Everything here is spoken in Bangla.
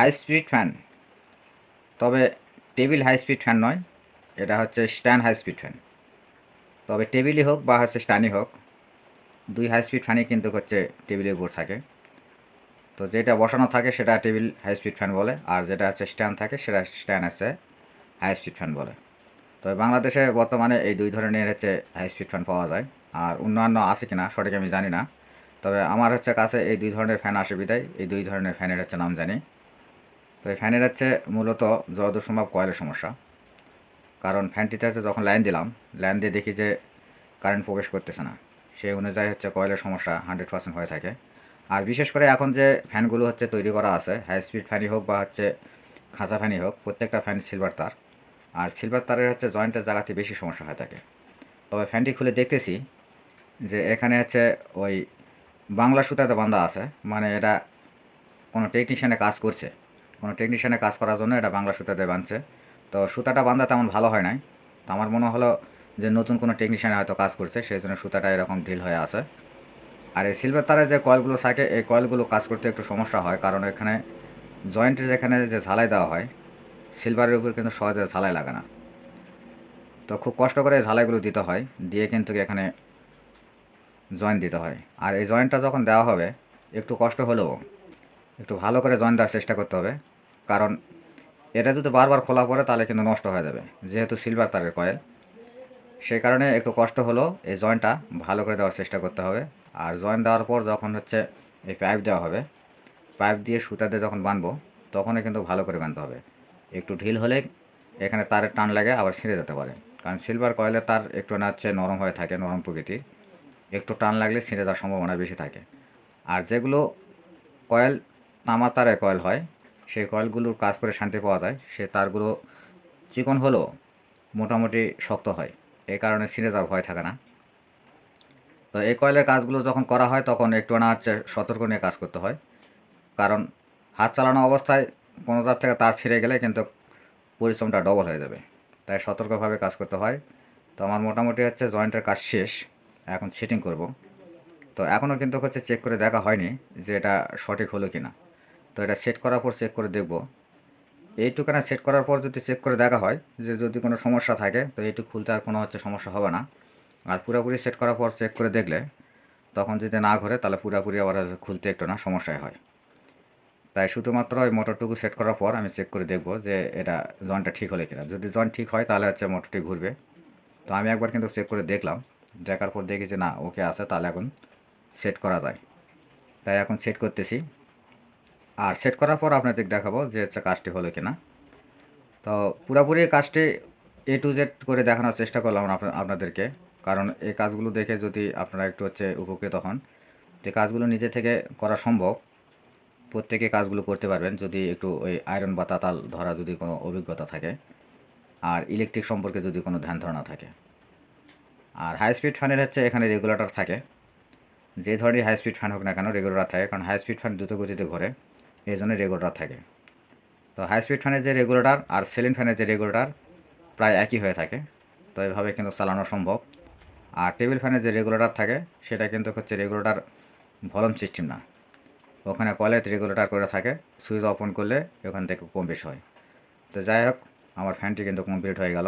হাই স্পিড ফ্যান তবে টেবিল হাই স্পিড ফ্যান নয়, এটা হচ্ছে স্ট্যান্ড হাই স্পিড ফ্যান তবে টেবিলই হোক বা হচ্ছে স্ট্যান্ডই হোক, দুই হাই স্পিড ফ্যানই কিন্তু হচ্ছে টেবিলের উপর থাকে। তো যেটা বসানো থাকে সেটা টেবিল হাই স্পিড ফ্যান বলে, আর যেটা হচ্ছে স্ট্যান্ড থাকে সেটা স্ট্যান্ড হচ্ছে হাই স্পিড ফ্যান বলে। তবে বাংলাদেশে বর্তমানে এই দুই ধরনের হচ্ছে হাই স্পিড ফ্যান পাওয়া যায়, আর অন্যান্য আছে কিনা সঠিক আমি জানি না। তবে আমার হচ্ছে কাছে এই দুই ধরনের ফ্যান আসে এই দুই ধরনের ফ্যানের হচ্ছে নাম জানি। তো এই ফ্যানের হচ্ছে মূলত যতদূর সম্ভব কয়েলের সমস্যা। কারণ ফ্যানটিতে হচ্ছে যখন লাইন দিলাম লাইন দিয়ে দেখি যে কারেন্ট প্রবেশ করতেছে না। সেই অনুযায়ী হচ্ছে কয়েলের সমস্যা হান্ড্রেড পার্সেন্ট হয়ে থাকে। আর বিশেষ করে এখন যে ফ্যানগুলো হচ্ছে তৈরি করা আছে হাই স্পিড ফ্যানই হোক বা হচ্ছে খাঁচা ফ্যানই হোক, প্রত্যেকটা ফ্যান সিলভার তার। আর সিলভার তারের হচ্ছে জয়েন্টের জায়গাতে বেশি সমস্যা হয়ে থাকে। তবে ফ্যানটি খুলে দেখতেছি যে এখানে হচ্ছে ওই বাংলা সুতাতে বান্ধা আছে মানে এটা কোনো টেকনিশিয়ানে কাজ করছে। কোনো টেকনিশিয়ানে কাজ করার জন্য এটা বাংলা সুতাতে বাঁধছে। তো সুতাটা বাঁধা তেমন ভালো হয় নাই। তো আমার মনে হলো যে নতুন কোনো টেকনিশিয়ানে হয়তো কাজ করছে, সেই জন্য সুতাটা এরকম ঢিল হয়ে আছে। আর এই সিলভার তারে যে কয়েলগুলো থাকে, এই কয়েলগুলো কাজ করতে একটু সমস্যা হয়, কারণ এখানে জয়েন্টের যেখানে যে ঝালাই দেওয়া হয় সিলভারের উপর কিন্তু সহজে ঝালাই লাগে না। তো খুব কষ্ট করে ঝালাইগুলো দিতে হয়, দিয়ে কিন্তু এখানে জয়েন্ট দিতে হয়। আর এই জয়েন্টটা যখন দেওয়া হবে, একটু কষ্ট হলেও একটু ভালো করে জয়েন দেওয়ার চেষ্টা করতে হবে। কারণ এটা যদি বারবার খোলা পড়ে, তাহলে কিন্তু নষ্ট হয়ে যাবে। যেহেতু সিলভার তারের কয়েল সেই কারণে একটু কষ্ট হলেও এই জয়েন্টটা ভালো করে দেওয়ার চেষ্টা করতে হবে। আর জয়েন্ট দেওয়ার পর যখন হচ্ছে এই পাইপ দেওয়া হবে পাইপ দিয়ে সুতা দিয়ে যখন বানবো, তখনই কিন্তু ভালো করে বানতে হবে। একটু ঢিল হলে এখানে তারের টান লাগে, আবার ছিঁড়ে যেতে পারে। কারণ সিলভার কয়েলের তার একটু না হচ্ছে নরম হয়ে থাকে, নরম প্রকৃতির। একটু টান লাগলে ছিঁড়ে যাওয়ার সম্ভাবনা বেশি থাকে। আর যেগুলো কয়েল তামা তারের কয়েল হয়। সেই কয়েলগুলোর কাজ করে শান্তি পাওয়া যায়। সে তারগুলো চিকন হলেও মোটামুটি শক্ত হয়। এই কারণে ছিঁড়ে যাওয়ার ভয় থাকে না। তো এই কয়েলের কাজগুলো যখন করা হয়, তখন একটু না হচ্ছে সতর্ক নিয়ে কাজ করতে হয়। কারণ হাত চালানো অবস্থায় কোনো তার থেকে তার ছিঁড়ে গেলে কিন্তু পরিশ্রমটা ডবল হয়ে যাবে। তাই সতর্কভাবে কাজ করতে হয়। তো আমার মোটামুটি হচ্ছে জয়েন্টের কাজ শেষ। এখন সেটিং করব। তো এখনও কিন্তু হচ্ছে চেক করে দেখা হয়নি যে এটা সঠিক হলো কি না তো এটা সেট করার পর চেক করে দেখব। এইটুকানা সেট করার পর যদি চেক করে দেখা হয় যে যদি কোনো সমস্যা থাকে, তো এইটুকু খুলতে আর কোনো হচ্ছে সমস্যা হবে না। আর পুরোপুরি সেট করার পর চেক করে দেখলে তখন যদি না ঘরে, তাহলে পুরোপুরি আবার খুলতে একটু না সমস্যায় হয়। তাই শুধুমাত্র ওই মোটরটুকু সেট করার পর আমি চেক করে দেখব যে এটা জয়েন্টটা ঠিক হলে কিনা। যদি জয়েন্ট ঠিক হয়, তাহলে হচ্ছে মোটরটি ঘুরবে। তো আমি একবার কিন্তু চেক করে দেখলাম। দেখার পর দেখি যে না ওকে আছে, তাহলে এখন সেট করা যায়। তাই এখন সেট করতেছি। আর সেট করার পর আপনাদের দেখাবো যে হচ্ছে কাজটি হলো কিনা। তো পুরোপুরি কাজটি এ টু জেড করে দেখানোর চেষ্টা করলাম আপনা- আপনাদেরকে। কারণ এই কাজগুলো দেখে যদি আপনারা একটু হচ্ছে উপকৃত হন, যে কাজগুলো নিজে থেকে করা সম্ভব, প্রত্যেকে কাজগুলো করতে পারবেন যদি একটু ওই আয়রন বা তাতাল ধরা যদি কোনো অভিজ্ঞতা থাকে, আর ইলেকট্রিক সম্পর্কে যদি কোনো ধ্যান ধারণা থাকে। আর হাই স্পিড ফ্যানের হচ্ছে এখানে রেগুলেটর থাকে। যে ধরনের হাই স্পিড ফ্যান হোক না কেন রেগুলেটর থাকে, কারণ হাই স্পিড ফ্যান দ্রুত গতিতে ঘোরে। এই জন্য রেগুলেটর থাকে। তো হাই স্পিড ফ্যানের যে রেগুলেটর আর সিলিং ফ্যানের যে রেগুলেটর প্রায় একই হয়ে থাকে। তো এভাবে কিন্তু চালানো সম্ভব। আর টেবিল ফ্যানের যে রেগুলেটর থাকে, সেটা কিন্তু হচ্ছে রেগুলেটর ভলম সিস্টেম না। ওখানে কলেজ রেগুলেটর করে থাকে সুইচ অন করলে ওখান থেকে কম বেশি হয়। তো যাই হোক, আমার ফ্যানটি কিন্তু কমপ্লিট হয়ে গেল।